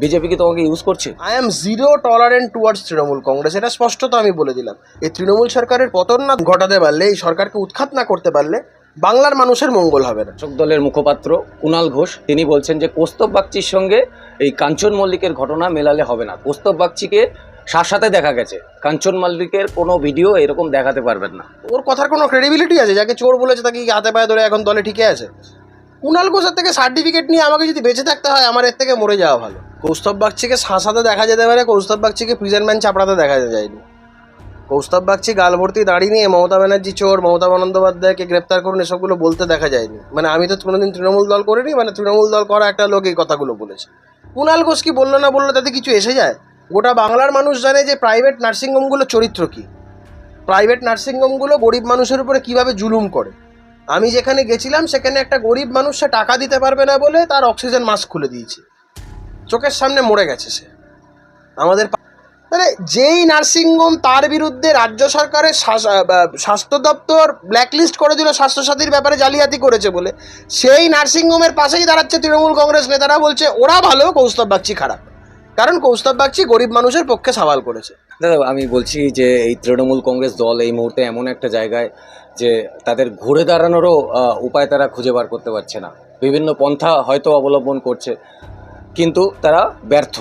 BJP কি তোমাকে use করছে? I am zero tolerant towards Trinamool Congress এটা স্পষ্টত আমি বলে দিলাম। এই তৃণমূল সরকারের পতন না ঘটাতে পারলে এই সরকারকে উৎখাত না করতে পারলে বাংলার মানুষের মঙ্গল হবে না। শাসক দলের মুখপাত্র কুণাল ঘোষ তিনি বলছেন যে কৌস্তব বাগচির সঙ্গে এই কাঞ্চন মল্লিকের ঘটনা মেলালে হবে না। কৌস্তব বাগচিকে সার সাথে দেখা গেছে। কাঞ্চন মল্লিকের কোনো ভিডিও এরকম দেখাতে পারবেন না। ওর কথার কোনো ক্রেডিবিলিটি আছে? যাকে চোর বলেছে তাকে কি হাতে পায়ে ধরে এখন দলে ঠিকই আছে? কুণাল ঘোষের থেকে সার্টিফিকেট নিয়ে আমাকে যদি বেঁচে থাকতে হয়, আমার এর থেকে মরে যাওয়া ভালো। কৌস্তব বাগচিকে শাসাতে দেখা যেতে পারে, কৌস্তব বাগচিকে প্রিজন ম্যান চাপড়াতে দেখা যায়নি। কৌস্তব বাগচি গাল ভর্তি দাঁড়িয়ে নিয়ে মমতা ব্যানার্জি চোর, মমতা বন্দ্যোপাধ্যায়কে গ্রেপ্তার করুন, এসবগুলো বলতে দেখা যায়নি। মানে আমি তো কোনোদিন তৃণমূল দল করিনি মানে তৃণমূল দল করা একটা লোক এই কথাগুলো বলেছে। কুণাল ঘোষ কি বলল না বলল, তাতে কিছু এসে যায়? গোটা বাংলার মানুষ জানে যে প্রাইভেট নার্সিংহোমগুলো চরিত্র কী। প্রাইভেট নার্সিংহোমগুলো গরিব মানুষের উপরে কীভাবে জুলুম করে? আমি যেখানে গেছিলাম, সেখানে একটা গরিব মানুষ সে টাকা দিতে পারবে না বলে তার অক্সিজেন মাস্ক খুলে দিয়েছে। চোখের সামনে মরে গেছে সে। আমাদের মানে যেই নার্সিংহোম তার বিরুদ্ধে রাজ্য সরকারের স্বাস্থ্য দপ্তর ব্ল্যাকলিস্ট করে দিল, স্বাস্থ্যসাথীর ব্যাপারে জালিয়াতি করেছে বলে, সেই নার্সিংহোমের পাশেই দাঁড়াচ্ছে তৃণমূল কংগ্রেস নেতারা বলছে, ওরা ভালো, কৌস্তব বাগচি খারাপ। কারণ কৌস্তব বাগচি গরিব মানুষের পক্ষে সওয়াল করেছে। দাদা আমি বলছি যে এই তৃণমূল কংগ্রেস দল এই মুহূর্তে এমন একটা জায়গায় যে তাদের ঘুরে দাঁড়ানোরও উপায় তারা খুঁজে বার করতে পারছে না। বিভিন্ন পন্থা হয়তো অবলম্বন করছে, কিন্তু তারা ব্যর্থ।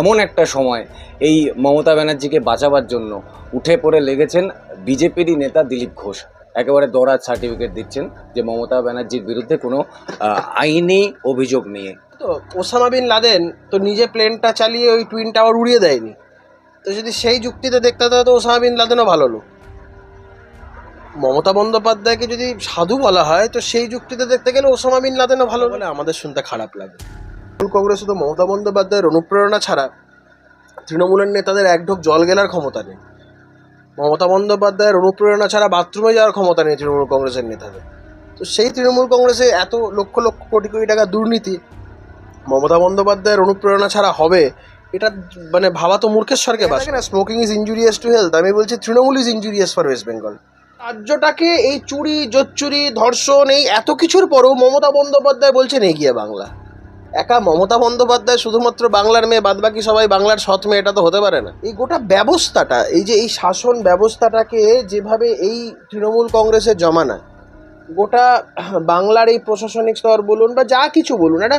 এমন একটা সময় এই মমতা ব্যানার্জিকে বাঁচাবার জন্য উঠে পড়ে লেগেছেন বিজেপিরই নেতা দিলীপ ঘোষ। একেবারে দরাজ সার্টিফিকেট দিচ্ছেন যে মমতা ব্যানার্জির বিরুদ্ধে কোনো আইনি অভিযোগ নিয়ে তো ওসামা বিন লাদেন তো নিজে প্লেনটা চালিয়ে ওই টুইন টাওয়ার উড়িয়ে দেয়নি। তো যদি সেই যুক্তিতে দেখতে হয় তো ওসামা বিন লাদেনও ভালো লোক। মমতা বন্দ্যোপাধ্যায়কে যদি সাধু বলা হয় তো সেই যুক্তিতে দেখতে গেলে ওসামা বিন লাদেনও ভালো বলে আমাদের শুনতে খারাপ লাগে। তৃণমূল কংগ্রেস শুধু মমতা বন্দ্যোপাধ্যায়ের অনুপ্রেরণা ছাড়া তৃণমূলের নেতাদের এক ঢোক জল গেলার ক্ষমতা নেই। মমতা বন্দ্যোপাধ্যায়ের অনুপ্রেরণা ছাড়া বাথরুমে যাওয়ার ক্ষমতা নেই তৃণমূল কংগ্রেসের নেতাদের। তো সেই তৃণমূল কংগ্রেসে এত লক্ষ লক্ষ কোটি কোটি টাকা দুর্নীতি মমতা বন্দ্যোপাধ্যায়ের অনুপ্রেরণা ছাড়া হবে এটা মানে ভাবা তো মূর্খেশ্বরকে বাসে। না smoking is injurious to health আমি বলছি Trinamool is injurious for West Bengal রাজ্যটাকে এই চুরি জোচ্চুরি ধর্ষণ এই এত কিছুর পরেও মমতা বন্দ্যোপাধ্যায় বলছেন এগিয়ে বাংলা। একা মমতা বন্দ্যোপাধ্যায় শুধুমাত্র বাংলার মেয়ে বাদবাকি সবাই বাংলার সৎ মেয়ে এটা তো হতে পারে না। এই গোটা ব্যবস্থাটা এই যে এই শাসন ব্যবস্থাটাকে যেভাবে এই তৃণমূল কংগ্রেসের জমানা গোটা বাংলার এই প্রশাসনিক স্তর বলুন বা যা কিছু বলুন এটা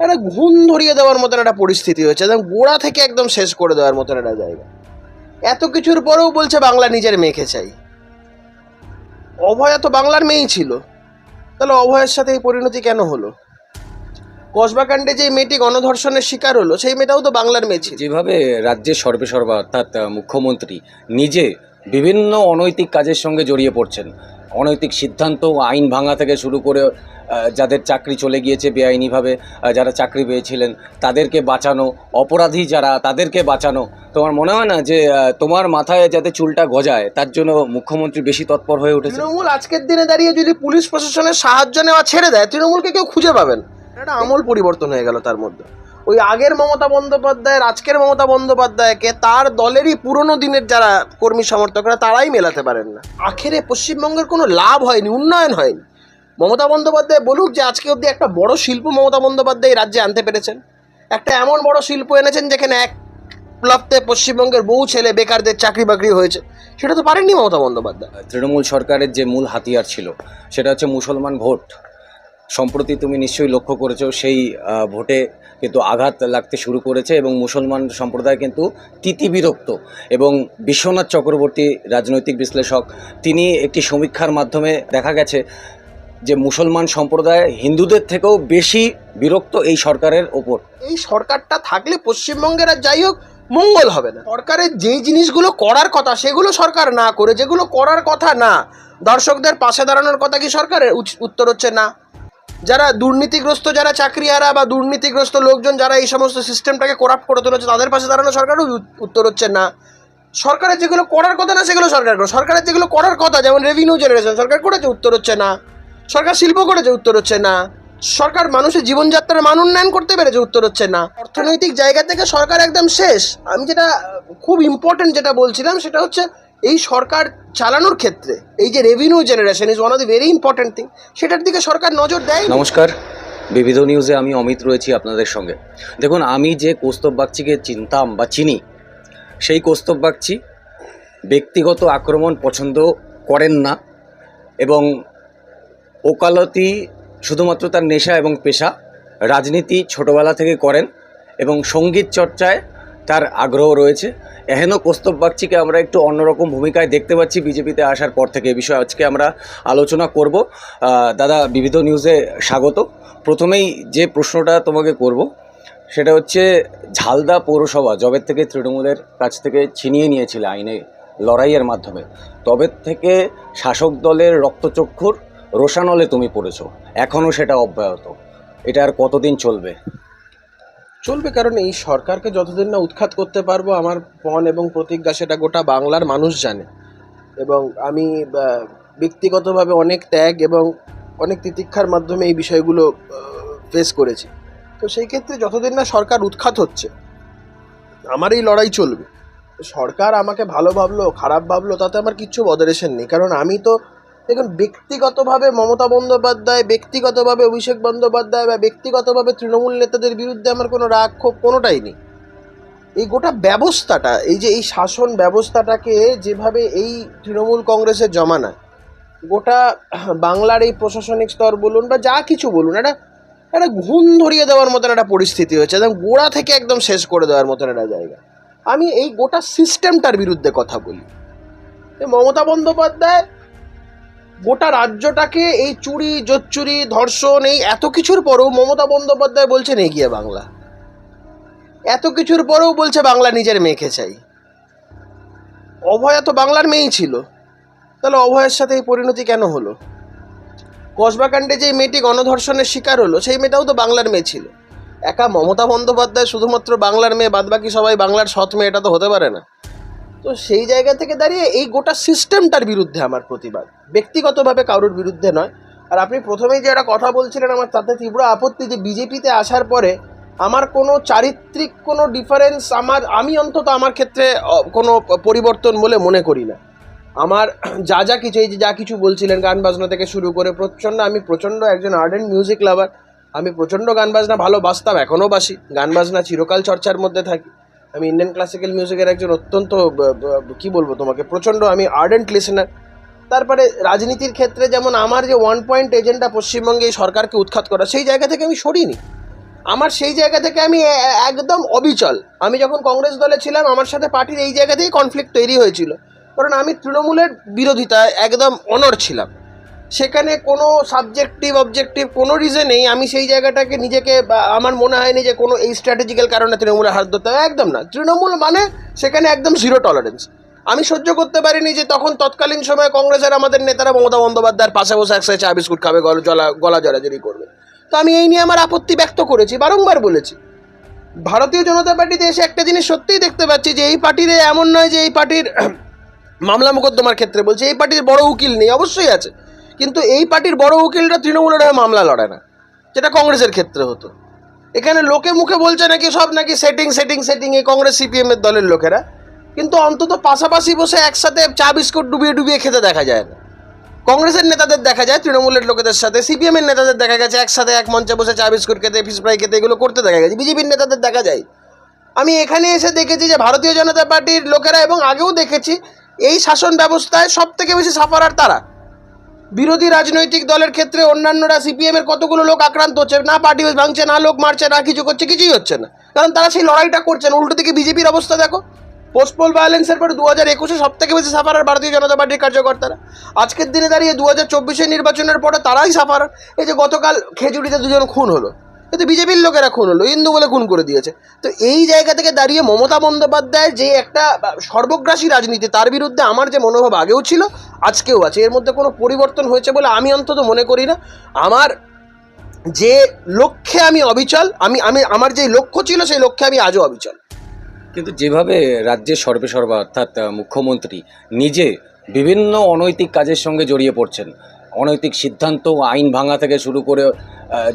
একটা ঘুম ধরিয়ে দেওয়ার মতন একটা পরিস্থিতি হয়েছে। একদম গোড়া থেকে একদম শেষ করে দেওয়ার মতন একটা জায়গা। এত কিছুর পরেও বলছে বাংলা নিজের মেয়েকে চাই। অভয়া তো বাংলার মেয়েই ছিল। তাহলে অভয়ের সাথে এই পরিণতি কেন হলো? কসবাকাণ্ডে যে মেয়েটি গণধর্ষণের শিকার হলো, সেই মেয়েটাও তো বাংলার মেয়ে ছিল। যেভাবে রাজ্যের সর্বেসর্বা অর্থাৎ মুখ্যমন্ত্রী নিজে বিভিন্ন অনৈতিক কাজের সঙ্গে জড়িয়ে পড়ছেন, অনৈতিক সিদ্ধান্ত, আইন ভাঙা থেকে শুরু করে যাদের চাকরি চলে গিয়েছে বেআইনিভাবে যারা চাকরি পেয়েছিলেন, তাদেরকে বাঁচানো, অপরাধী যারা, তাদেরকে বাঁচানো। তোমার মনে হয় না যে তোমার মাথায় যাতে চুলটা গজায়, তার জন্য মুখ্যমন্ত্রী বেশি তৎপর হয়ে উঠেছে? তৃণমূল আজকের দিনে দাঁড়িয়ে যদি পুলিশ প্রশাসনের সাহায্য নেওয়া ছেড়ে দেয়, তৃণমূলকে কেউ খুঁজে পাবেন একটা আমূল পরিবর্তন হয়ে গেল তার মধ্যে। ওই আগের মমতা বন্দ্যোপাধ্যায়ের, আজকের মমতা বন্দ্যোপাধ্যায়কে তার দলেরই পুরনো দিনের যারা কর্মী সমর্থকরা, তারাই মেলাতে পারেন না। আখেরে পশ্চিমবঙ্গের কোনো লাভ হয়নি, উন্নয়ন হয়নি। মমতা বন্দ্যোপাধ্যায় বলুক যে আজকে অবধি একটা বড় শিল্প মমতা বন্দ্যোপাধ্যায় রাজ্যে আনতে পেরেছেন। একটা এমন বড় শিল্প এনেছেন যেখানে এক প্লাপ্তে পশ্চিমবঙ্গের বহু ছেলে বেকারদের চাকরি বাকরি হয়েছে। সেটা তো পারেননি মমতা বন্দ্যোপাধ্যায়। তৃণমূল সরকারের যে মূল হাতিয়ার ছিল, সেটা হচ্ছে মুসলমান ভোট। সম্প্রতি তুমি নিশ্চয়ই লক্ষ্য করেছ, সেই ভোটে কিন্তু আঘাত লাগতে শুরু করেছে এবং মুসলমান সম্প্রদায় কিন্তু তিতিবিরক্ত এবং বিশ্বনাথ চক্রবর্তী রাজনৈতিক বিশ্লেষক, তিনি একটি সমীক্ষার মাধ্যমে দেখা গেছে যে মুসলমান সম্প্রদায় হিন্দুদের থেকেও বেশি বিরক্ত এই সরকারের ওপর। এই সরকারটা থাকলে পশ্চিমবঙ্গের আর যাই হোক, মঙ্গল হবে না। সরকারের যেই জিনিসগুলো করার কথা, সেগুলো সরকার না করে, যেগুলো করার কথা না, দর্শকদের পাশে দাঁড়ানোর কথা কি সরকারের? উত্তর হচ্ছে না। যারা দুর্নীতিগ্রস্ত যারা চাকরিহারা বা দুর্নীতিগ্রস্ত লোকজন যারা এই সমস্ত সিস্টেমটাকে করাপ্ট করে তুলেছে, তাদের পাশে দাঁড়ানো সরকারও উত্তর হচ্ছে না। সরকারের যেগুলো করার কথা না, সেগুলো সরকার করে। সরকারের যেগুলো করার কথা, যেমন রেভিনিউ জেনারেশন সরকার করেছে, উত্তর হচ্ছে না। সরকার শিল্প করেছে উত্তর হচ্ছে না। সরকার মানুষের জীবনযাত্রার মান উন্নয়ন করতে পেরেছে উত্তর হচ্ছে না। অর্থনৈতিক জায়গা থেকে সরকার একদম শেষ। আমি যেটা, খুব ইম্পর্টেন্ট যেটা বলছিলাম সেটা হচ্ছে এই সরকার চালানোর ক্ষেত্রে, এই যে revenue generation is one of the very important thing সেটার দিকে সরকার নজর দেয় নমস্কার। বিবিধ নিউজে আমি অমিত রয়েছি আপনাদের সঙ্গে। দেখুন, আমি যে কৌস্তব বাগচিকে চিনতাম বা চিনি, সেই কৌস্তব বাগচি ব্যক্তিগত আক্রমণ পছন্দ করেন না এবং ওকালতি শুধুমাত্র তার নেশা এবং পেশা, রাজনীতি ছোটবেলা থেকে করেন এবং সংগীত চর্চায় তার আগ্রহ রয়েছে। এহেন কৌস্তব বাগচিকে আমরা একটু অন্যরকম ভূমিকায় দেখতে পাচ্ছি। বিজেপিতে আসার পর থেকে এ বিষয়ে আজকে আমরা আলোচনা করব। দাদা, বিবিধ নিউজে স্বাগত। প্রথমেই যে প্রশ্নটা তোমাকে করব, সেটা হচ্ছে, ঝালদা পৌরসভা জবের থেকে তৃণমূলের কাছ থেকে ছিনিয়ে নিয়েছিল আইনে লড়াইয়ের মাধ্যমে, তবে থেকে শাসক দলের রক্তচক্ষুর রোশানলে তুমি পড়েছো এখনও সেটা অব্যাহত। এটা আর কতদিন চলবে? চলবে কারণ এই সরকারকে যতদিন না উৎখাত করতে পারব, আমার পণ এবং প্রতিজ্ঞা সেটা গোটা বাংলার মানুষ জানে। এবং আমি ব্যক্তিগতভাবে অনেক ত্যাগ এবং অনেক তিতিক্ষার মাধ্যমে এই বিষয়গুলো ফেস করেছি। তো সেই ক্ষেত্রে যতদিন না সরকার উৎখাত হচ্ছে, আমার এই লড়াই চলবে। সরকার আমাকে ভালো ভাবলো, খারাপ ভাবলো, তাতে আমার কিচ্ছু বদরেশন নেই। কারণ আমি তো দেখুন, ব্যক্তিগতভাবে মমতা বন্দ্যোপাধ্যায়, ব্যক্তিগতভাবে অভিষেক বন্দ্যোপাধ্যায় বা ব্যক্তিগতভাবে তৃণমূল নেতাদের বিরুদ্ধে আমার কোনো রাগ ক্ষোভ কোনোটাই নেই। এই গোটা ব্যবস্থাটা, এই যে এই শাসন ব্যবস্থাটাকে যেভাবে এই তৃণমূল কংগ্রেসের জমানায় গোটা বাংলার এই প্রশাসনিক স্তর বলুন বা যা কিছু বলুন, একটা একটা ঘুম ধরিয়ে দেওয়ার মতন একটা পরিস্থিতি হয়েছে, একদম গোড়া থেকে একদম শেষ করে দেওয়ার মতন একটা জায়গা। আমি এই গোটা সিস্টেমটার বিরুদ্ধে কথা বলি। মমতা বন্দ্যোপাধ্যায় গোটা রাজ্যটাকে এই চুরি, জোচ্চুরি, ধর্ষণ, এই এত কিছুর পরেও মমতা বন্দ্যোপাধ্যায় বলছেন এগিয়ে বাংলা। এত কিছুর পরেও বলছে বাংলা নিজের মেয়েকে চাই। অভয়া তো বাংলার মেয়েই ছিল। তাহলে অভয়ের সাথে এই পরিণতি কেন হলো? কসবাকাণ্ডে যে মেয়েটি গণধর্ষণের শিকার হলো, সেই মেয়েটাও তো বাংলার মেয়ে ছিল। একা মমতা বন্দ্যোপাধ্যায় শুধুমাত্র বাংলার মেয়ে, বাদবাকি সবাই বাংলার সৎ মেয়ে, এটা তো হতে পারে না। তো সেই জায়গা থেকে দাঁড়িয়ে এই গোটা সিস্টেমটার বিরুদ্ধে আমার প্রতিবাদ। ব্যক্তিগতভাবে কারোর বিরুদ্ধে নয়। আর আপনি প্রথমেই যে একটা কথা বলছিলেন, আমার তাতে তীব্র আপত্তি যে বিজেপিতে আসার পরে আমার কোনো চারিত্রিক কোনো ডিফারেন্স আমার, আমি অন্তত আমার ক্ষেত্রে কোনো পরিবর্তন বলে মনে করি না। আমার যা যা কিছু, এই যে যা কিছু বলছিলেন, গান বাজনা থেকে শুরু করে প্রচণ্ড, আমি প্রচণ্ড একজন আর্ডেন্ট মিউজিক লাভার আমি প্রচণ্ড গান বাজনা ভালোবাসতাম, এখনও বাসি। গান বাজনা চিরকাল চর্চার মধ্যে থাকি। আমি ইন্ডিয়ান ক্লাসিক্যাল মিউজিকের একজন অত্যন্ত কি বলব তোমাকে, প্রচণ্ড আমি আর্ডেন্ট লিসেনার তারপরে রাজনীতির ক্ষেত্রে যেমন আমার যে ওয়ান পয়েন্ট এজেন্ডা পশ্চিমবঙ্গে এই সরকারকে উৎখাত করা, সেই জায়গা থেকে আমি সরিনি। আমার সেই জায়গা থেকে আমি একদম অবিচল। আমি যখন কংগ্রেস দলে ছিলাম, আমার সাথে পার্টির এই জায়গাতেই কনফ্লিক্ট তৈরি হয়েছিল। কারণ আমি তৃণমূলের বিরোধিতায় একদম অনর ছিলাম। সেখানে কোনো সাবজেক্টিভ অবজেক্টিভ কোনো রিজনেই আমি সেই জায়গাটাকে নিজেকে আমার মনে হয়নি যে কোনো এই স্ট্র্যাটেজিক্যাল কারণে তৃণমূলের হাত ধরতে হবে একদম না। তৃণমূল মানে সেখানে একদম জিরো টলারেন্স আমি সহ্য করতে পারিনি যে তখন তৎকালীন সময়ে কংগ্রেসের আমাদের নেতারা মমতা বন্দ্যোপাধ্যায়ের পাশে বসে একসাথে চা, বিস্কুট খাবে, গলা গলা জড়াজড়ি করবে। তো আমি এই নিয়ে আমার আপত্তি ব্যক্ত করেছি, বারংবার বলেছি। ভারতীয় জনতা পার্টিতে এসে একটা জিনিস সত্যিই দেখতে পাচ্ছি যে এই পার্টির এমন নয় যে এই পার্টির মামলা মোকদ্দমার ক্ষেত্রে বলছে, এই পার্টির বড় উকিল নেই, অবশ্যই আছে। কিন্তু এই পার্টির বড় উকিলরা তৃণমূলের হয়ে মামলা লড়ে না, যেটা কংগ্রেসের ক্ষেত্রে হতো। এখানে লোকে মুখে বলছে নাকি সব নাকি সেটিং সেটিং সেটিং এই কংগ্রেস সিপিএম এর দলের লোকেরা। কিন্তু অন্তত পাশাপাশি বসে একসাথে চা বিস্কুট ডুবিয়ে ডুবিয়ে খেতে দেখা যায় না। কংগ্রেসের নেতাদের দেখা যায়, তৃণমূলের লোকেদের সাথে, সিপিএম এর নেতাদের দেখা গেছে, একসাথে এক মঞ্চে বসে চা বিস্কুট খেতে ফিস ফ্রাই খেতে, এগুলো করতে দেখা গেছে। বিজেপির নেতাদের দেখা যায়। আমি এখানে এসে দেখেছি যে ভারতীয় জনতা পার্টির লোকেরা এবং আগেও দেখেছি, এই শাসন ব্যবস্থায় সব থেকে বেশি সাফারার তারা। বিরোধী রাজনৈতিক দলের ক্ষেত্রে অন্যান্যরা সিপিএম এর কতগুলো লোক আক্রান্ত হচ্ছে? না পার্টি ভাঙছে, না লোক মারছে, না কিছু করছে, কিছুই হচ্ছে না। কারণ তারা সেই লড়াইটা করছেন। উল্টো দিকে বিজেপির অবস্থা দেখো। পোস্টপোল ভায়োলেন্সের পরে দু হাজার একুশে সব থেকে বেশি সাফারার ভারতীয় জনতা পার্টির কার্যকর্তারা। আজকের দিনে দাঁড়িয়ে দু হাজার চব্বিশের নির্বাচনের পরে তারাই সাফার এই যে গতকাল খেজুরিতে দুজন খুন হলো। কিন্তু বিজেপির লোকেরা খুন হলো, হিন্দু বলে খুন করে দিয়েছে। তো এই জায়গা থেকে দাঁড়িয়ে মমতা বন্দ্যোপাধ্যায় যে একটা সর্বগ্রাসী রাজনীতি, তার বিরুদ্ধে আমার যে মনোভাব আগেও ছিল, আজকেও আছে। এর মধ্যে কোনো পরিবর্তন হয়েছে বলে আমি অন্তত মনে করি না। আমার যে লক্ষ্যে আমি অবিচল, আমি আমি, আমার যে লক্ষ্য ছিল, সেই লক্ষ্যে আমি আজও অবিচল। কিন্তু যেভাবে রাজ্যের সর্বে সর্বা অর্থাৎ মুখ্যমন্ত্রী নিজে বিভিন্ন অনৈতিক কাজের সঙ্গে জড়িয়ে পড়ছেন অনৈতিক সিদ্ধান্ত আইন ভাঙা থেকে শুরু করে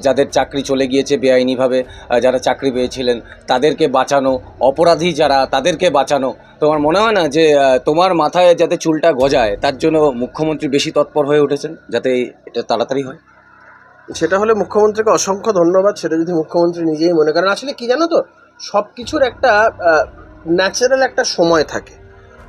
যাদের চাকরি চলে গিয়েছে বেআইনিভাবে যারা চাকরি পেয়েছিলেন, তাদেরকে বাঁচানো, অপরাধী যারা, তাদেরকে বাঁচানো। তোমার মনে হয় না যে তোমার মাথায় যাতে চুলটা গজায়, তার জন্য মুখ্যমন্ত্রী বেশি তৎপর হয়ে উঠেছেন, যাতে এটা তাড়াতাড়ি হয়? সেটা হলে মুখ্যমন্ত্রীকে অসংখ্য ধন্যবাদ, সেটা যদি মুখ্যমন্ত্রী নিজেই মনে করেন। আসলে কি জানো তো সব কিছুর একটা ন্যাচারাল একটা সময় থাকে।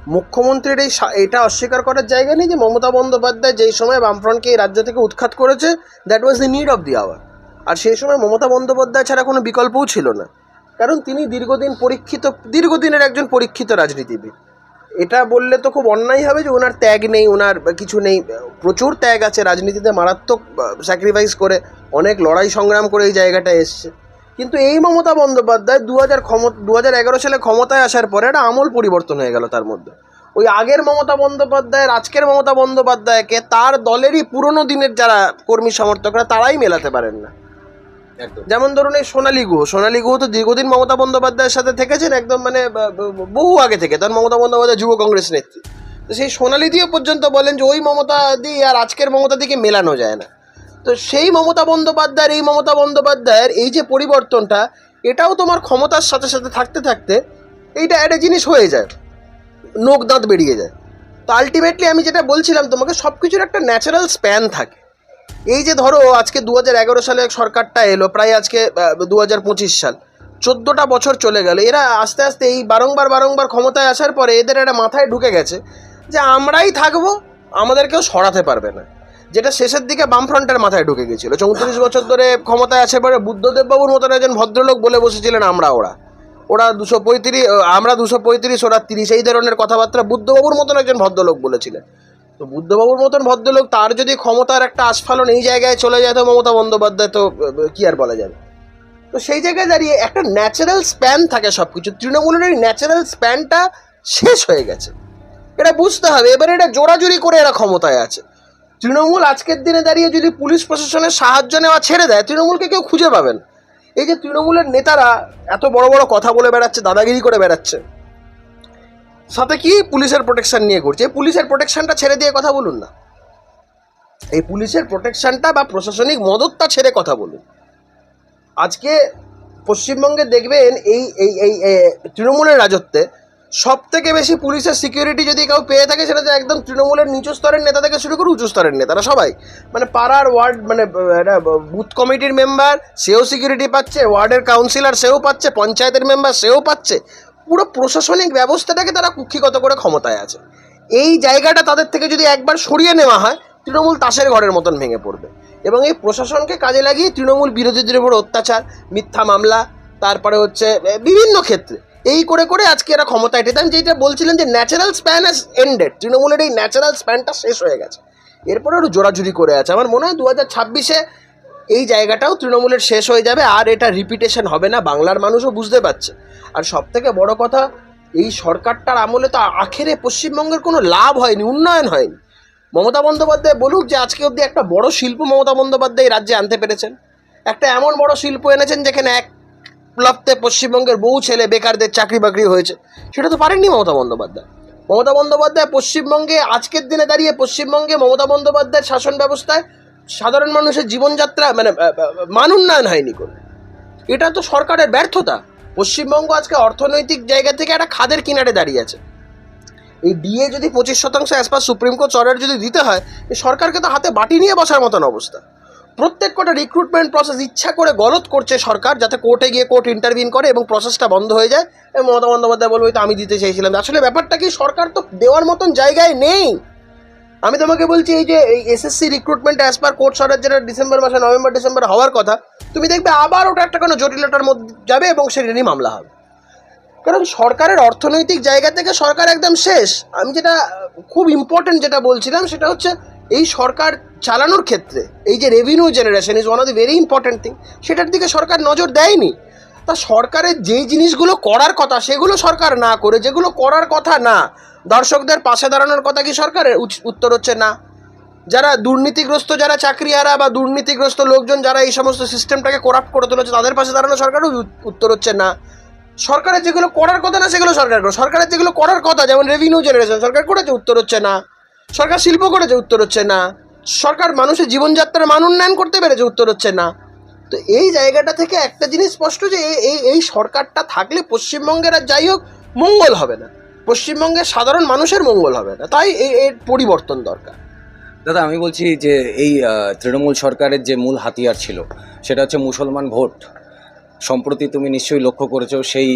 মুখ্যমন্ত্রীর এই এটা অস্বীকার করার জায়গা নেই যে মমতা বন্দ্যোপাধ্যায় যেই সময় বামফ্রন্টকে এই রাজ্য থেকে উৎখাত করেছে that was the need of the hour আর সেই সময় মমতা বন্দ্যোপাধ্যায় ছাড়া কোনো বিকল্পও ছিল না। কারণ তিনি দীর্ঘদিন পরীক্ষিত, দীর্ঘদিনের একজন পরীক্ষিত রাজনীতিবিদ। এটা বললে তো খুব অন্যায় হবে যে ওনার ত্যাগ নেই, ওনার কিছু নেই। প্রচুর ত্যাগ আছে, রাজনীতিতে মারাত্মক স্যাক্রিফাইস করে অনেক লড়াই সংগ্রাম করে এই জায়গাটা এসছে। কিন্তু এই মমতা বন্দ্যোপাধ্যায় দু হাজার ক্ষমতা দু হাজার এগারো সালে ক্ষমতায় আসার পরে একটা আমূল পরিবর্তন হয়ে গেল তার মধ্যে। ওই আগের মমতা বন্দ্যোপাধ্যায়ের আজকের মমতা বন্দ্যোপাধ্যায়কে তার দলেরই পুরনো দিনের যারা কর্মী সমর্থকরা তারাই মেলাতে পারেন না। যেমন ধরুন এই সোনালী গুহ। সোনালী গুহ তো দীর্ঘদিন মমতা বন্দ্যোপাধ্যায়ের সাথে থেকেছেন একদম মানে বহু আগে থেকে। তখন মমতা বন্দ্যোপাধ্যায় যুব কংগ্রেস নেত্রী। তো সেই সোনালী দিয়ে পর্যন্ত বলেন যে ওই মমতা দি আর আজকের মমতা দিকে মেলানো যায় না। তো সেই মমতা বন্দ্যোপাধ্যায়ের, এই মমতা বন্দ্যোপাধ্যায়ের এই যে পরিবর্তনটা, এটাও তোমার ক্ষমতার সাথে সাথে থাকতে থাকতে এইটা একটা জিনিস হয়ে যায় নোক দাঁত বেরিয়ে যায়। তো আলটিমেটলি আমি যেটা বলছিলাম তোমাকে সব কিছুর একটা ন্যাচারাল স্প্যান থাকে। এই যে ধরো, আজকে দু হাজার এগারো সালে সরকারটা এলো, প্রায় আজকে দু হাজার পঁচিশ সাল। চোদ্দোটা বছর চলে গেল। এরা আস্তে আস্তে এই বারংবার বারংবার ক্ষমতায় আসার পরে এদের একটা মাথায় ঢুকে গেছে যে আমরাই থাকব, আমাদেরকেও সরাতে পারবে না। যেটা শেষের দিকে বামফ্রন্টের মাথায় ঢুকে গেছিল। চৌত্রিশ বছর ধরে ক্ষমতায় আছে পরে বুদ্ধদেব বাবুর মতন একজন ভদ্রলোক বলে বসেছিলেন আমরা ওরা। ওরা দুশো পঁয়ত্রিশ আমরা দুশো পঁয়ত্রিশ, ওরা তিরিশ, এই ধরনের কথাবার্তা বুদ্ধবাবুর মতন একজন ভদ্রলোক বলেছিলেন। তো বুদ্ধবাবুর মতন ভদ্রলোক তার যদি ক্ষমতার একটা আস্ফালন এই জায়গায় চলে যায় তো মমতা বন্দ্যোপাধ্যায়, তো কি আর বলা যাবে? তো সেই জায়গায় দাঁড়িয়ে একটা ন্যাচারাল স্প্যান থাকে সব কিছু তৃণমূলের এই ন্যাচারাল স্প্যানটা শেষ হয়ে গেছে। এটা বুঝতে হবে। এবারে এটা জোরাজুরি করে এরা ক্ষমতায় আছে। তৃণমূল আজকের দিনে দাঁড়িয়ে যদি পুলিশ প্রশাসনের সাহায্য নেওয়া ছেড়ে দেয়, তৃণমূলকে কেউ খুঁজে পাবেন এই যে তৃণমূলের নেতারা এত বড় বড় কথা বলে বেড়াচ্ছে, দাদাগিরি করে বেড়াচ্ছে, সাথে কি পুলিশের প্রোটেকশন নিয়ে করছে পুলিশের প্রোটেকশনটা ছেড়ে দিয়ে কথা বলুন না। এই পুলিশের প্রোটেকশনটা বা প্রশাসনিক মদতটা ছেড়ে কথা বলুন। আজকে পশ্চিমবঙ্গে দেখবেন এই এই এই, তৃণমূলের রাজত্বে সব থেকে বেশি পুলিশের সিকিউরিটি যদি কেউ পেয়ে থাকে, সেটা তো একদম তৃণমূলের নিচু স্তরের নেতা থেকে শুরু করে উঁচু স্তরের নেতারা সবাই। মানে পাড়ার ওয়ার্ড মানে বুথ কমিটির মেম্বার সেও সিকিউরিটি পাচ্ছে ওয়ার্ডের কাউন্সিলর সেও পাচ্ছে, পঞ্চায়েতের মেম্বার সেও পাচ্ছে। পুরো প্রশাসনিক ব্যবস্থাটাকে তারা কুক্ষিগত করে ক্ষমতায় আছে। এই জায়গাটা তাদের থেকে যদি একবার সরিয়ে নেওয়া হয়, তৃণমূল তাসের ঘরের মতন ভেঙে পড়বে। এবং এই প্রশাসনকে কাজে লাগিয়ে তৃণমূল বিরোধীদের উপর অত্যাচার, মিথ্যা মামলা, তারপরে হচ্ছে বিভিন্ন ক্ষেত্রে। এই করে করে আজকে এরা ক্ষমতায় টেতাম যেটা বলছিলেন যে ন্যাচারাল স্প্যান হ্যাজ এন্ডেড তৃণমূলের এই ন্যাচারাল স্প্যানটা শেষ হয়ে গেছে। এরপরে আরও জোরাজুরি করে আছে। আমার মনে হয় দু হাজার ছাব্বিশে এই জায়গাটাও তৃণমূলের শেষ হয়ে যাবে, আর এটা রিপিটেশন হবে না। বাংলার মানুষও বুঝতে পারছে। আর সব থেকে বড় কথা, এই সরকারটার আমলে তো আখেরে পশ্চিমবঙ্গের কোনো লাভ হয়নি, উন্নয়ন হয়নি। মমতা বন্দ্যোপাধ্যায় বলুক যে আজকে অবধি একটা বড় শিল্প মমতা বন্দ্যোপাধ্যায় এই রাজ্যে আনতে পেরেছেন। একটা এমন বড় শিল্প এনেছেন যেখানে এক প্লপ্তে পশ্চিমবঙ্গের বহু ছেলে বেকারদের চাকরি বাকরি হয়েছে। সেটা তো পারেননি মমতা বন্দ্যোপাধ্যায়। মমতা বন্দ্যোপাধ্যায় পশ্চিমবঙ্গে আজকের দিনে দাঁড়িয়ে পশ্চিমবঙ্গে মমতা বন্দ্যোপাধ্যায়ের শাসন ব্যবস্থায় সাধারণ মানুষের জীবনযাত্রা মানে মান উন্নয়ন হয়নি কোনো। এটা তো সরকারের ব্যর্থতা। পশ্চিমবঙ্গ আজকে অর্থনৈতিক জায়গা থেকে একটা খাদের কিনারে দাঁড়িয়ে আছে। এই ডিএ যদি পঁচিশ শতাংশ as per Supreme Court order যদি দিতে হয় সরকারকে তো হাতে বাটি নিয়ে বসার মতন অবস্থা। প্রত্যেক কটা রিক্রুটমেন্ট প্রসেস ইচ্ছা করে গলত করছে সরকার যাতে কোর্টে গিয়ে কোর্ট ইন্টারভিন করে এবং প্রসেসটা বন্ধ হয়ে যায়। এবং মমতা বন্দ্যোপাধ্যায় বলবে, "ওই তো আমি দিতে চাইছিলাম। আসলে ব্যাপারটা কি, সরকার তো দেওয়ার মতন জায়গায় নেই। আমি তোমাকে বলছি, এই যে এই SSC recruitment as per court order যেটা ডিসেম্বর মাসে, নভেম্বর, ডিসেম্বর হওয়ার কথা, তুমি দেখবে আবার ওটা একটা কোনো জটিলতার মধ্যে যাবে এবং সেটা নিয়ে মামলা হবে। কারণ সরকারের অর্থনৈতিক জায়গা থেকে সরকার একদম শেষ। আমি যেটা খুব ইম্পর্টেন্ট যেটা বলছিলাম, সেটা হচ্ছে এই সরকার চালানোর ক্ষেত্রে, এই যে revenue generation is one of the very important thing সেটার দিকে সরকার নজর দেয়নি। তা সরকারের যেই জিনিসগুলো করার কথা, সেগুলো সরকার না করে, যেগুলো করার কথা না, দর্শকদের পাশে দাঁড়ানোর কথা কি সরকারের? উত্তর হচ্ছে না। যারা দুর্নীতিগ্রস্ত যারা চাকরিহারা বা দুর্নীতিগ্রস্ত লোকজন যারা এই সমস্ত সিস্টেমটাকে করাপ্ট করে তুলেছে, তাদের পাশে দাঁড়ানো সরকারও উত্তর হচ্ছে না। সরকারের যেগুলো করার কথা না, সেগুলো সরকার করে। সরকারের যেগুলো করার কথা, যেমন রেভিনিউ জেনারেশন সরকার করেছে, উত্তর হচ্ছে না। সরকার শিল্প করেছে, উত্তর হচ্ছে না। সরকার মানুষের জীবনযাত্রার মান উন্নয়ন করতে পেরেছে, উত্তর হচ্ছে না। তো এই জায়গাটা থেকে একটা জিনিস স্পষ্ট যে এই- এই সরকারটা থাকলে পশ্চিমবঙ্গের আর যাই হোক, মঙ্গল হবে না। পশ্চিমবঙ্গের সাধারণ মানুষের মঙ্গল হবে না। তাই এর পরিবর্তন দরকার। দাদা, আমি বলছি যে, এই তৃণমূল সরকারের যে মূল হাতিয়ার ছিল, সেটা হচ্ছে মুসলমান ভোট। সম্প্রতি তুমি নিশ্চয়ই লক্ষ্য করেছ, সেই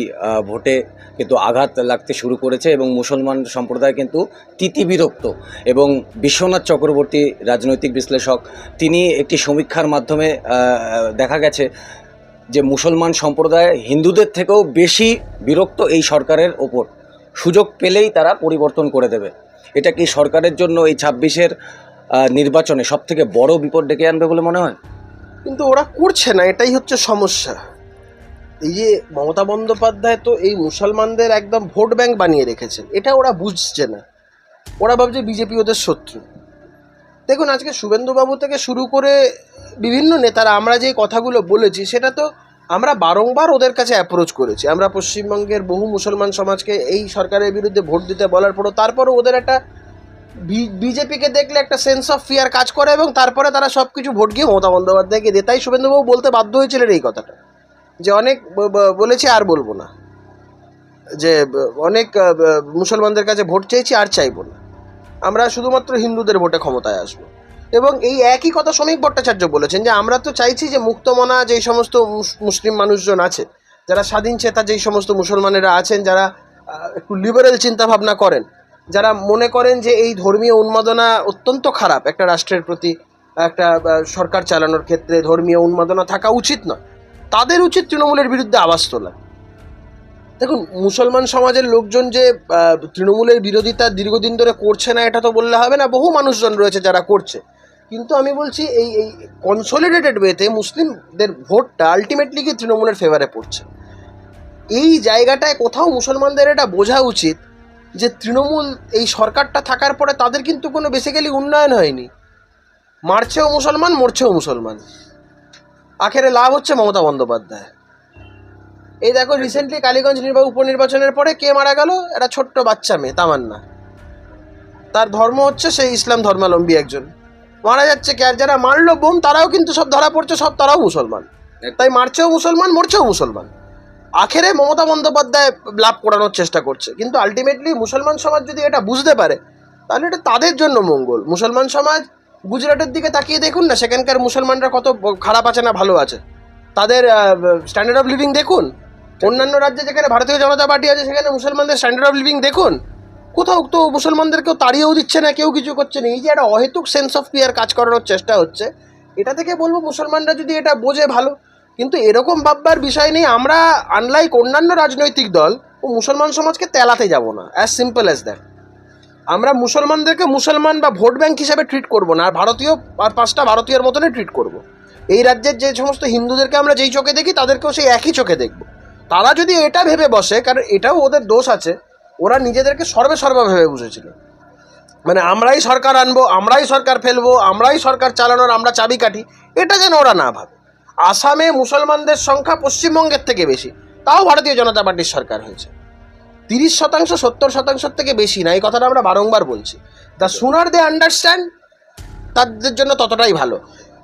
ভোটে কিন্তু আঘাত লাগতে শুরু করেছে এবং মুসলমান সম্প্রদায় কিন্তু তিতিবিরক্ত এবং বিশ্বনাথ চক্রবর্তী রাজনৈতিক বিশ্লেষক, তিনি একটি সমীক্ষার মাধ্যমে দেখা গেছে যে মুসলমান সম্প্রদায় হিন্দুদের থেকেও বেশি বিরক্ত এই সরকারের ওপর। সুযোগ পেলেই তারা পরিবর্তন করে দেবে। এটা কি সরকারের জন্য এই ছাব্বিশের নির্বাচনে সব থেকে বড় বিপদ ডেকে আনবে বলে মনে হয়? কিন্তু ওরা করছে না, এটাই হচ্ছে সমস্যা। এই যে মমতা বন্দ্যোপাধ্যায় তো এই মুসলমানদের একদম ভোট ব্যাংক বানিয়ে রেখেছেন। এটা ওরা বুঝছে না। ওরা ভাবছে বিজেপি ওদের শত্রু। দেখুন, আজকে শুভেন্দুবাবু থেকে শুরু করে বিভিন্ন নেতারা, আমরা যে কথাগুলো বলেছি, সেটা তো আমরা বারংবার ওদের কাছে অ্যাপ্রোচ করেছি। আমরা পশ্চিমবঙ্গের বহু মুসলমান সমাজকে এই সরকারের বিরুদ্ধে ভোট দিতে বলার পরও তারপরও ওদের একটা বিজেপিকে দেখলে একটা সেন্স অফ ফিয়ার কাজ করে এবং তারপরে তারা সব কিছু ভোট গিয়ে মমতা বন্দ্যোপাধ্যায়কে দেয়। তাই শুভেন্দুবাবু বলতে বাধ্য হয়েছিলেন এই কথাটা। যে অনেক বলেছি আর বলব না। যে অনেক মুসলমানদের কাছে ভোট চেয়েছি আর চাইব না। আমরা শুধুমাত্র হিন্দুদের ভোটে ক্ষমতায় আসব। এবং এই একই কথা শ্রমিক ভট্টাচার্য বলেছেন যে, আমরা তো চাইছি যে মুক্তমনা যেই সমস্ত মুসলিম মানুষজন আছে, যারা স্বাধীন চেতা যেই সমস্ত মুসলমানেরা আছেন, যারা একটু লিবারেল চিন্তাভাবনা করেন, যারা মনে করেন যে এই ধর্মীয় উন্মাদনা অত্যন্ত খারাপ একটা রাষ্ট্রের প্রতি, একটা সরকার চালানোর ক্ষেত্রে ধর্মীয় উন্মাদনা থাকা উচিত নয়। তাদের উচিত তৃণমূলের বিরুদ্ধে আওয়াজ তোলা। দেখুন, মুসলমান সমাজের লোকজন যে তৃণমূলের বিরোধিতা দীর্ঘদিন ধরে করছে না, এটা তো বললে হবে না, বহু মানুষজন রয়েছে যারা করছে। কিন্তু আমি বলছি, এই এই কনসলিডেটেড ওয়েতে মুসলিমদের ভোটটা আলটিমেটলি কি তৃণমূলের ফেভারে পড়ছে? এই জায়গাটায় কোথাও মুসলমানদের এটা বোঝা উচিত যে, তৃণমূল এই সরকারটা থাকার পরে তাদের কিন্তু কোনো বেসিক্যালি উন্নয়ন হয়নি। মারছেও মুসলমান, মরছেও মুসলমান। আখেরে লাভ হচ্ছে মমতা বন্দ্যোপাধ্যায়। এই দেখো রিসেন্টলি কালীগঞ্জ নির্বাচন উপনির্বাচনের পরে কে মারা গেল? একটা ছোট্ট বাচ্চা মেয়ে, তামান্না। তার ধর্ম হচ্ছে সেই ইসলাম ধর্মাবলম্বী একজন। মারা যাচ্ছে কে? আর যারা মারলো বোম, তারাও কিন্তু সব ধরা পড়ছে, সব তারাও মুসলমান। তাই মারছেও মুসলমান, মরছেও মুসলমান। আখেরে মমতা বন্দ্যোপাধ্যায় লাভ করানোর চেষ্টা করছে। কিন্তু আলটিমেটলি মুসলমান সমাজ যদি এটা বুঝতে পারে, তাহলে এটা তাদের জন্য মঙ্গল। মুসলমান সমাজ গুজরাটের দিকে তাকিয়ে দেখুন না, সেখানকার মুসলমানরা কত খারাপ আছে না ভালো আছে। তাদের স্ট্যান্ডার্ড অফ লিভিং দেখুন। অন্যান্য রাজ্যে যেখানে ভারতীয় জনতা পার্টি আছে, সেখানে মুসলমানদের স্ট্যান্ডার্ড অফ লিভিং দেখুন। কোথাও তো মুসলমানদেরকেও তাড়িয়েও দিচ্ছে না, কেউ কিছু করছে না। এই যে একটা অহেতুক সেন্স অফ ফিয়ার কাজ করানোর চেষ্টা হচ্ছে, এটা থেকে বলব মুসলমানরা যদি এটা বোঝে ভালো, কিন্তু এরকম ভাববার বিষয় নেই। আমরা আনলাইক অন্যান্য রাজনৈতিক দল ও মুসলমান সমাজকে তেলাতে যাব না অ্যাজ সিম্পল অ্যাজ দ্যাট আমরা মুসলমানদেরকে মুসলমান বা ভোট ব্যাংক হিসাবে ট্রিট করব না, আর ভারতীয় আর পাঁচটা ভারতীয়ের মতনই ট্রিট করব। এই রাজ্যের যে সমস্ত হিন্দুদেরকে আমরা যেই চোখে দেখি, তাদেরকেও সেই একই চোখে দেখব। তারা যদি এটা ভেবে বসে, কারণ এটাও ওদের দোষ আছে, ওরা নিজেদেরকে সর্বে সর্বা ভেবে বুঝেছিল। মানে আমরাই সরকার আনব, আমরাই সরকার ফেলব, আমরাই সরকার চালানোর আমরা চাবি কাঠি, এটা যেন ওরা না ভাবে। আসামে মুসলমানদের সংখ্যা পশ্চিমবঙ্গের থেকে বেশি, তাও ভারতীয় জনতা পার্টির সরকার হয়েছে। তিরিশ শতাংশ, সত্তর শতাংশের থেকে বেশি না, এই কথাটা আমরা বারংবার বলছি। দ্য সুনার দে আন্ডারস্ট্যান্ড তাদের জন্য ততটাই ভালো।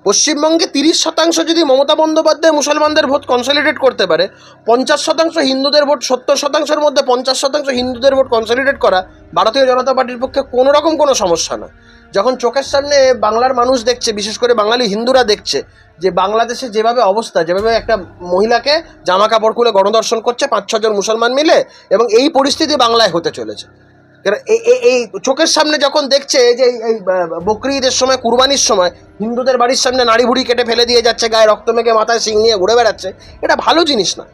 পশ্চিমবঙ্গে তিরিশ শতাংশ যদি মমতা বন্দ্যোপাধ্যায় মুসলমানদের ভোট কনসলিডেট করতে পারে, পঞ্চাশ শতাংশ হিন্দুদের ভোট, সত্তর শতাংশের মধ্যে পঞ্চাশ শতাংশ হিন্দুদের ভোট কনসলিডেট করা ভারতীয় জনতা পার্টির পক্ষে কোনো রকম কোনো সমস্যা না যখন চোখের সামনে বাংলার মানুষ দেখছে, বিশেষ করে বাঙালি হিন্দুরা দেখছে, যে বাংলাদেশে যেভাবে অবস্থা, যেভাবে একটা মহিলাকে জামা কাপড় খুলে গণদর্শন করছে পাঁচ ছজন মুসলমান মিলে এবং এই পরিস্থিতি বাংলায় হতে চলেছে। এই- চোখের সামনে যখন দেখছে যে এই- এই বকরি ঈদের সময়, কুরবানির সময়, হিন্দুদের বাড়ির সামনে নাড়ি ভুড়ি কেটে ফেলে দিয়ে যাচ্ছে, গায়ে রক্ত মেঘে মাথায় সিং নিয়ে ঘুরে বেড়াচ্ছে, এটা ভালো জিনিস না।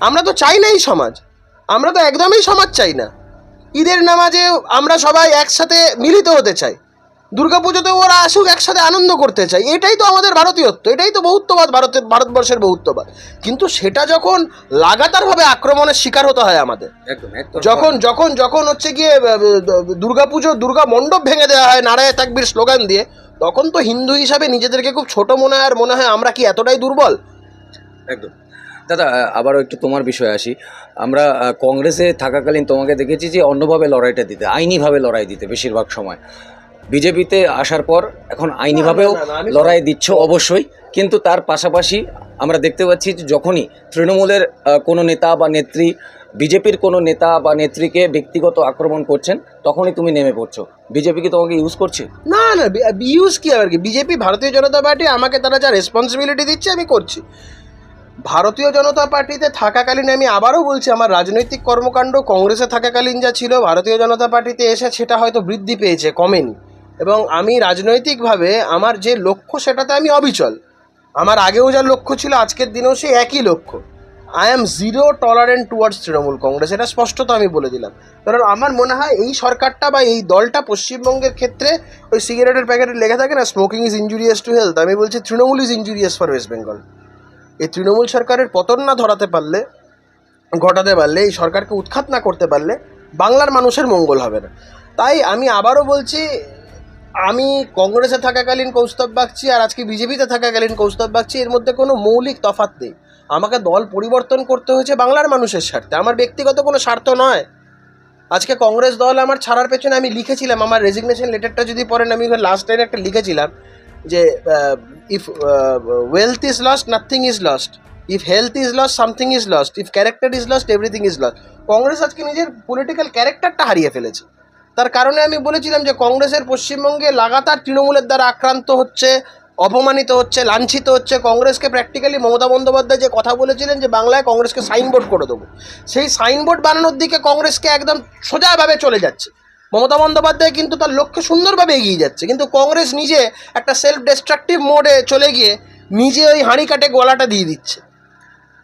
আমরা তো চাই না এই সমাজ। আমরা তো একদমই সমাজ চাই না। ঈদের নামাজে আমরা সবাই একসাথে মিলিত হতে চাই। দুর্গাপুজোতেও ওরা আসুক একসাথে আনন্দ করতে চায়। এটাই তো আমাদের ভারতীয়ত্ব এটাই তো বহুত্ববাদ ভারতের ভারতবর্ষের বহুত্ববাদ। কিন্তু সেটা যখন লাগাতারভাবে আক্রমণের শিকার হতে হয় আমাদের যখন যখন যখন হচ্ছে গিয়ে দুর্গা পুজো দুর্গা মণ্ডপ ভেঙে দেওয়া হয় নারায় তাকবির স্লোগান দিয়ে তখন তো হিন্দু হিসাবে নিজেদেরকে খুব ছোট মনে হয় আর মনে হয় আমরা কি এতটাই দুর্বল? একদম। দাদা আবারও একটু তোমার বিষয়ে আসি। আমরা কংগ্রেসে থাকাকালীন তোমাকে দেখেছি যে অন্যভাবে লড়াইটা দিতে আইনিভাবে লড়াই দিতে বেশিরভাগ সময়। বিজেপিতে আসার পর এখন আইনিভাবেও লড়াই দিচ্ছ অবশ্যই কিন্তু তার পাশাপাশি আমরা দেখতে পাচ্ছি যে যখনই তৃণমূলের কোনো নেতা বা নেত্রী বিজেপির কোনো নেতা বা নেত্রীকে ব্যক্তিগত আক্রমণ করছেন তখনই তুমি নেমে পড়ছো। বিজেপি কি তোমাকে ইউজ করছে? না না ইউজ কি আর কি? বিজেপি ভারতীয় জনতা পার্টি আমাকে তারা যা রেসপন্সিবিলিটি দিচ্ছে আমি করছি। ভারতীয় জনতা পার্টিতে থাকাকালীন আমি আবারও বলছি আমার রাজনৈতিক কর্মকাণ্ড কংগ্রেসে থাকাকালীন যা ছিল ভারতীয় জনতা পার্টিতে এসে সেটা হয়তো বৃদ্ধি পেয়েছে কমেনি। এবং আমি রাজনৈতিকভাবে আমার যে লক্ষ্য সেটাতে আমি অবিচল। আমার আগেও যা লক্ষ্য ছিল, আজকের দিনেও সেই একই লক্ষ্য। I am zero tolerant towards Trinamool Congress, এটা স্পষ্টত আমি বলে দিলাম। কারণ আমার মনে হয় এই সরকারটা বা এই দলটা পশ্চিমবঙ্গের ক্ষেত্রে ওই সিগারেটের প্যাকেটে লেখা থাকে না smoking is injurious to health আমি বলছি Trinamool is injurious for West Bengal এই তৃণমূল সরকারের পতন না ধরাতে পারলে, ঘটাতে পারলে, এই সরকারকে উৎখাত না করতে পারলে, বাংলার মানুষের মঙ্গল হবে না। তাই আমি আবারও বলছি আমি কংগ্রেসে থাকাকালীন কৌস্তব বাগচি আর আজকে বিজেপিতে থাকাকালীন কৌস্তব বাগচি, এর মধ্যে কোনো মৌলিক তফাৎ নেই। আমাকে দল পরিবর্তন করতে হয়েছে বাংলার মানুষের স্বার্থে। আমার ব্যক্তিগত কোনো স্বার্থ নয়। আজকে কংগ্রেস দল আমার ছাড়ার পেছনে আমি লিখেছিলাম, আমার রেজিগনেশন লেটারটা যদি পড়েন, আমি লাস্ট টাইম একটা লিখেছিলাম যে if wealth is lost nothing is lost if health is lost something is lost if character is lost everything is lost Congress আজকে নিজের পলিটিক্যাল ক্যারেক্টারটা হারিয়ে ফেলেছে। তার কারণে আমি বলেছিলাম যে কংগ্রেসের পশ্চিমবঙ্গে লাগাতার তৃণমূলের দ্বারা আক্রান্ত হচ্ছে, অপমানিত হচ্ছে, লাঞ্ছিত হচ্ছে। কংগ্রেসকে প্র্যাকটিক্যালি মমতা বন্দ্যোপাধ্যায় যে কথা বলেছিলেন যে বাংলায় কংগ্রেসকে সাইনবোর্ড করে দেবো। সেই সাইনবোর্ড বানানোর দিকে কংগ্রেসকে একদম সোজাভাবে চলে যাচ্ছে। মমতা বন্দ্যোপাধ্যায় কিন্তু তার লক্ষ্যে সুন্দরভাবে এগিয়ে যাচ্ছে। কিন্তু কংগ্রেস নিজে একটা সেলফ ডিস্ট্রাকটিভ মোডে চলে গিয়ে নিজে ওই হাঁড়ি কাটে গলাটা দিয়ে দিচ্ছে।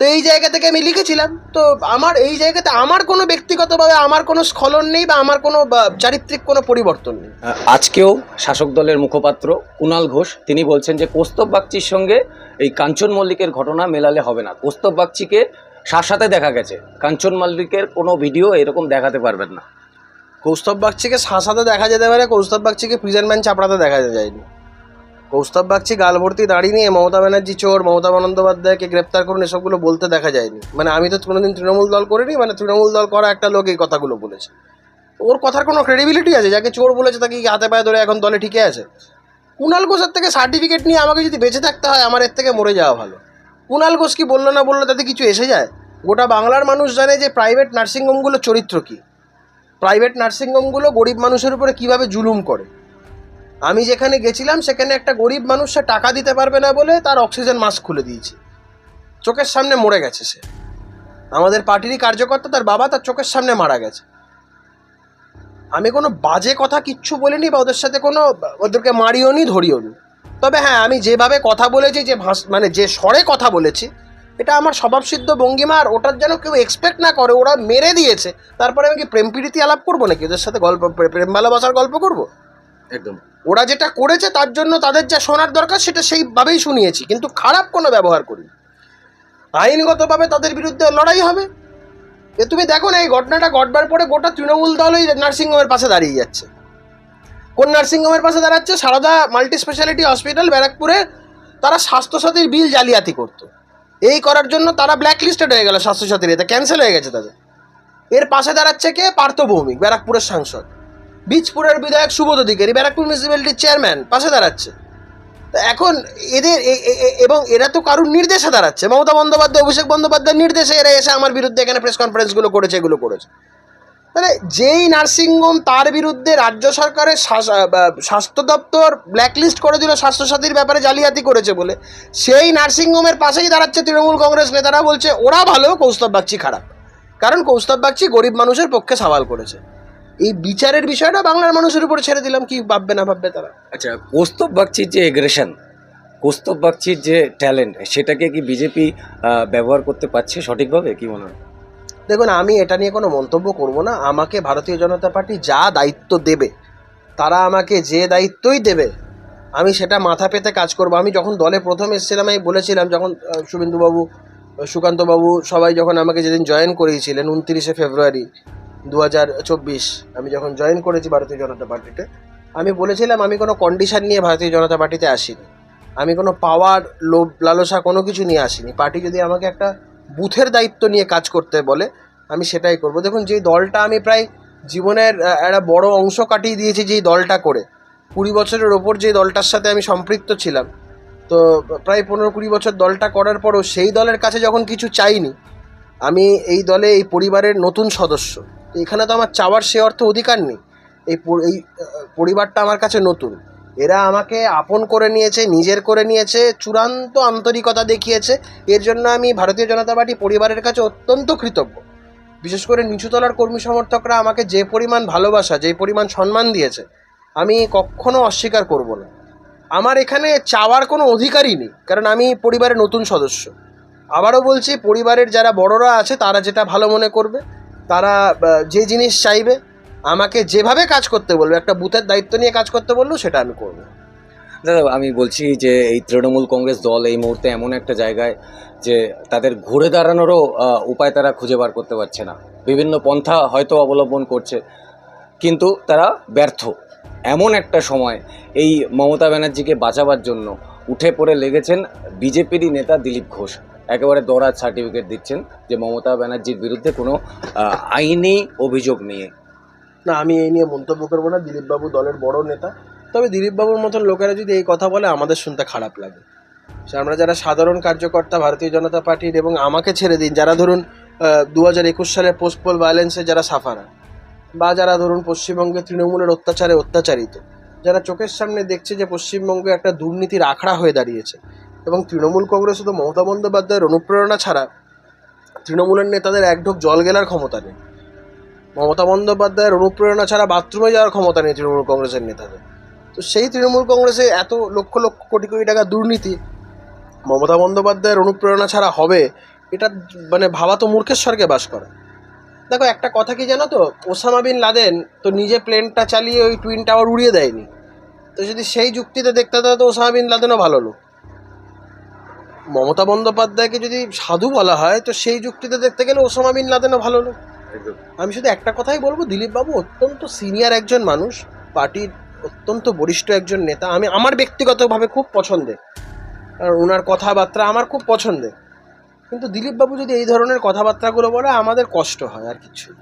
তো এই জায়গা থেকে আমি লিখেছিলাম। তো আমার এই জায়গাতে আমার কোনো ব্যক্তিগতভাবে আমার কোনো স্খলন নেই বা আমার কোনো বা, চারিত্রিক কোনো পরিবর্তন নেই। আজকেও শাসক দলের মুখপাত্র কুণাল ঘোষ তিনি বলছেন যে কৌস্তব বাগচির সঙ্গে এই কাঞ্চন মল্লিকের ঘটনা মেলালে হবে না। কৌস্তব বাগচিকে সার সাথে দেখা গেছে। কাঞ্চন মল্লিকের কোনো ভিডিও এরকম দেখাতে পারবেন না। কৌস্তব বাগচিকে শাসাতে দেখা যেতে পারে কৌস্তব বাগচিকে প্রিজন ম্যান চাপড়াতে দেখা যায়নি। কৌস্তব বাগচি গাল ভর্তি দাঁড়িয়ে নিয়ে মমতা ব্যানার্জি চোর, মমতা বন্দ্যোপাধ্যায়কে গ্রেপ্তার করুন, এসবগুলো বলতে দেখা যায়নি। মানে আমি তো কোনোদিন তৃণমূল দল করিনি মানে তৃণমূল দল করা একটা লোক এই কথাগুলো বলেছে। ওর কথার কোনো ক্রেডিবিলিটি আছে? যাকে চোর বলেছে তাকে হাতে পায়ে ধরে এখন দলে ঠিকই আছে? কুণাল ঘোষের থেকে সার্টিফিকেট নিয়ে আমাকে যদি বেঁচে থাকতে হয়, আমার এর থেকে মরে যাওয়া ভালো। কুণাল ঘোষ কি বলল না বলল তাতে কিছু এসে যায়? গোটা বাংলার মানুষ জানে যে প্রাইভেট নার্সিংহোমগুলো চরিত্র কী? প্রাইভেট নার্সিংহোমগুলো গরিব মানুষের উপরে কীভাবে জুলুম করে? আমি যেখানে গেছিলাম, সেখানে একটা গরিব মানুষ, সে টাকা দিতে পারবে না বলে তার অক্সিজেন মাস্ক খুলে দিয়েছি। চোখের সামনে মরে গেছে সে। আমাদের পার্টিরই কার্যকর্তা, তার বাবা তার চোখের সামনে মারা গেছে। আমি কোনো বাজে কথা কিচ্ছু বলিনি বা ওদের সাথে কোনো, ওদেরকে মারিও নি, ধরিও নি। তবে হ্যাঁ আমি যেভাবে কথা বলেছি, যে ভাষ মানে যে স্বরে কথা বলেছি, এটা আমার স্বভাবসিদ্ধ ভঙ্গিমা, আর ওটার যেন কেউ এক্সপেক্ট না করে, ওরা মেরে দিয়েছে। তারপরে আমি কি প্রেম প্রীতি আলাপ করব নাকি? ওদের সাথে গল্প, প্রে- প্রেম ভালোবাসার গল্প করব? একদম। ওরা যেটা করেছে তার জন্য তাদের যা শোনার দরকার সেটা সেইভাবেই শুনিয়েছি, কিন্তু খারাপ কোনো ব্যবহার করি আইনগতভাবে তাদের বিরুদ্ধে লড়াই হবে। এ তুমি দেখো না, এই ঘটনাটা ঘটবার পরে গোটা তৃণমূল দল ওই নার্সিংহোমের পাশে দাঁড়িয়ে যাচ্ছে। কোন নার্সিংহোমের পাশে দাঁড়াচ্ছে? সারদা মাল্টি স্পেশালিটি হসপিটাল, ব্যারাকপুরে তারা স্বাস্থ্যসাথীর বিল জালিয়াতি করতো। এই করার জন্য তারা ব্ল্যাক লিস্টেড হয়ে গেল স্বাস্থ্যসাথীর এতে ক্যান্সেল হয়ে গেছে তাদের। এর পাশে দাঁড়াচ্ছে কে? পার্থ ভৌমিক ব্যারাকপুরের সাংসদ। বীজপুরের বিধায়ক সুবোধ অধিকারী, ব্যারাকপুর মিউনিসিপ্যালিটির চেয়ারম্যান পাশে দাঁড়াচ্ছে। তো এখন এদের এবং এরা তো কারুর নির্দেশে দাঁড়াচ্ছে। মমতা বন্দ্যোপাধ্যায়, অভিষেক বন্দ্যোপাধ্যায়ের নির্দেশে এরা এসে আমার বিরুদ্ধে এখানে প্রেস কনফারেন্সগুলো করেছে, এগুলো করেছে। তাহলে যেই নার্সিংহোম, তার বিরুদ্ধে রাজ্য সরকারের স্বাস্থ্য দপ্তর ব্ল্যাকলিস্ট করে দিল স্বাস্থ্যসাথীর ব্যাপারে জালিয়াতি করেছে বলে। সেই নার্সিংহোমের পাশেই দাঁড়াচ্ছে তৃণমূল কংগ্রেস নেতারা বলছে, ওরা ভালো, কৌস্তব বাগচি খারাপ। কারণ কৌস্তব বাগচি গরিব মানুষের পক্ষে সওয়াল করেছে। এই বিচারের বিষয়টা বাংলার মানুষের উপর ছেড়ে দিলাম কি ভাববে না ভাববে তারা? আচ্ছা কৌস্তব বাগচির যে এগ্রেশন কৌস্তব বাগচির যে ট্যালেন্ট সেটাকে কি বিজেপি ব্যবহার করতে পারছে সঠিকভাবে কি মনে হয়? দেখুন আমি এটা নিয়ে কোনো মন্তব্য করব না। আমাকে ভারতীয় জনতা পার্টি যা দায়িত্ব দেবে তারা আমাকে যে দায়িত্বই দেবে আমি সেটা মাথা পেতে কাজ করব। আমি যখন দলে প্রথম এসেছিলাম আমি বলেছিলাম যখন শুভেন্দুবাবু সুকান্তবাবু সবাই যখন আমাকে যেদিন জয়েন করিয়েছিলেন উনত্রিশে ফেব্রুয়ারি দু হাজার চব্বিশ। আমি যখন জয়েন করেছি ভারতীয় জনতা পার্টিতে, আমি বলেছিলাম আমি কোনো কন্ডিশন নিয়ে ভারতীয় জনতা পার্টিতে আসিনি। আমি কোনো পাওয়ার লোভ, লালসা কোনো কিছু নিয়ে আসিনি। পার্টি যদি আমাকে একটা বুথের দায়িত্ব নিয়ে কাজ করতে বলে, আমি সেটাই করব। দেখুন যেই দলটা আমি প্রায় জীবনের একটা বড় অংশ কাটিয়ে দিয়েছি যেই দলটা করে, কুড়ি বছরের ওপর যে দলটার সাথে আমি সম্পৃক্ত ছিলাম, তো প্রায় পনেরো কুড়ি বছর দলটা করার পরও সেই দলের কাছে যখন কিছু চাইনি, আমি এই দলে, এই পরিবারের নতুন সদস্য। এখানে তো আমার চাওয়ার সে অর্থ অধিকার নেই। এই এই, পরিবারটা আমার কাছে নতুন। এরা আমাকে আপন করে নিয়েছে, নিজের করে নিয়েছে, চূড়ান্ত আন্তরিকতা দেখিয়েছে। এর জন্য আমি ভারতীয় জনতা পার্টি পরিবারের কাছে অত্যন্ত কৃতজ্ঞ। বিশেষ করে নিচুতলার কর্মী সমর্থকরা আমাকে যে পরিমাণ ভালোবাসা, যে পরিমাণ সম্মান দিয়েছে, আমি কখনো অস্বীকার করব না। আমার এখানে চাওয়ার কোনো অধিকারই নেই, কারণ আমি পরিবারের নতুন সদস্য। আবারও বলছি, পরিবারের যারা বড়রা আছে, তারা যেটা ভালো মনে করবে তারা যে জিনিস চাইবে, আমাকে যেভাবে কাজ করতে বলবে, একটা বুথের দায়িত্ব নিয়ে কাজ করতে বলল সেটা আমি করব দাদা, আমি বলছি যে এই তৃণমূল কংগ্রেস দল এই মুহূর্তে এমন একটা জায়গায় যে তাদের ঘুরে দাঁড়ানোরও উপায় তারা খুঁজে বার করতে পারছে না। বিভিন্ন পন্থা হয়তো অবলম্বন করছে, কিন্তু তারা ব্যর্থ। এমন একটা সময় এই মমতা ব্যানার্জিকে বাঁচাবার জন্য উঠে পড়ে লেগেছেন বিজেপিরই নেতা দিলীপ ঘোষ। একেবারে দরাজ সার্টিফিকেট দিচ্ছেন যে মমতা ব্যানার্জির বিরুদ্ধে কোনো আইনি অভিযোগ নিয়ে। না, আমি এই নিয়ে মন্তব্য করব না। দিলীপবাবু দলের বড় নেতা। তবে দিলীপবাবুর মতন লোকেরা যদি এই কথা বলে, আমাদের শুনতে খারাপ লাগে। আমরা যারা সাধারণ কার্যকর্তা, ভারতীয় জনতা পার্টির এবং আমাকে ছেড়ে দিন, যারা ধরুন দু হাজার একুশ সালে পোস্টপোল ভায়োলেন্সে যারা সাফারা বা যারা ধরুন, পশ্চিমবঙ্গে তৃণমূলের অত্যাচারে অত্যাচারিত, যারা চোখের সামনে দেখছে যে পশ্চিমবঙ্গে একটা দুর্নীতির আখড়া হয়ে দাঁড়িয়েছে এবং তৃণমূল কংগ্রেস শুধু মমতা বন্দ্যোপাধ্যায়ের অনুপ্রেরণা ছাড়া তৃণমূলের নেতাদের এক ঢোক জল গেলার ক্ষমতা নেই। মমতা বন্দ্যোপাধ্যায়ের অনুপ্রেরণা ছাড়া বাথরুমে যাওয়ার ক্ষমতা নেই তৃণমূল কংগ্রেসের নেতাদের। তো সেই তৃণমূল কংগ্রেসে এত লক্ষ লক্ষ কোটি কোটি টাকা দুর্নীতি মমতা বন্দ্যোপাধ্যায়ের অনুপ্রেরণা ছাড়া হবে? এটা মানে ভাবা তো মূর্খের স্বর্গে বাস করে। দেখো, একটা কথা কি জানো তো? ওসামা বিন লাদেন তো নিজে প্লেনটা চালিয়ে ওই টুইন টাওয়ার উড়িয়ে দেয়নি। তো যদি সেই যুক্তিতে দেখতে তো ওসামা বিন লাদেনও ভালো লোক। মমতা বন্দ্যোপাধ্যায়কে যদি সাধু বলা হয় তো সেই যুক্তিতে দেখতে গেলে ওসামা বিন লাদেনও ভালো লোক। আমি শুধু একটা কথাই বলব দিলীপবাবু অত্যন্ত সিনিয়র একজন মানুষ পার্টির অত্যন্ত বরিষ্ঠ একজন নেতা। আমি আমার ব্যক্তিগতভাবে খুব পছন্দের। আর ওনার কথাবার্তা আমার খুব পছন্দের। কিন্তু দিলীপবাবু যদি এই ধরনের কথাবার্তাগুলো বলে আমাদের কষ্ট হয় আর কিছু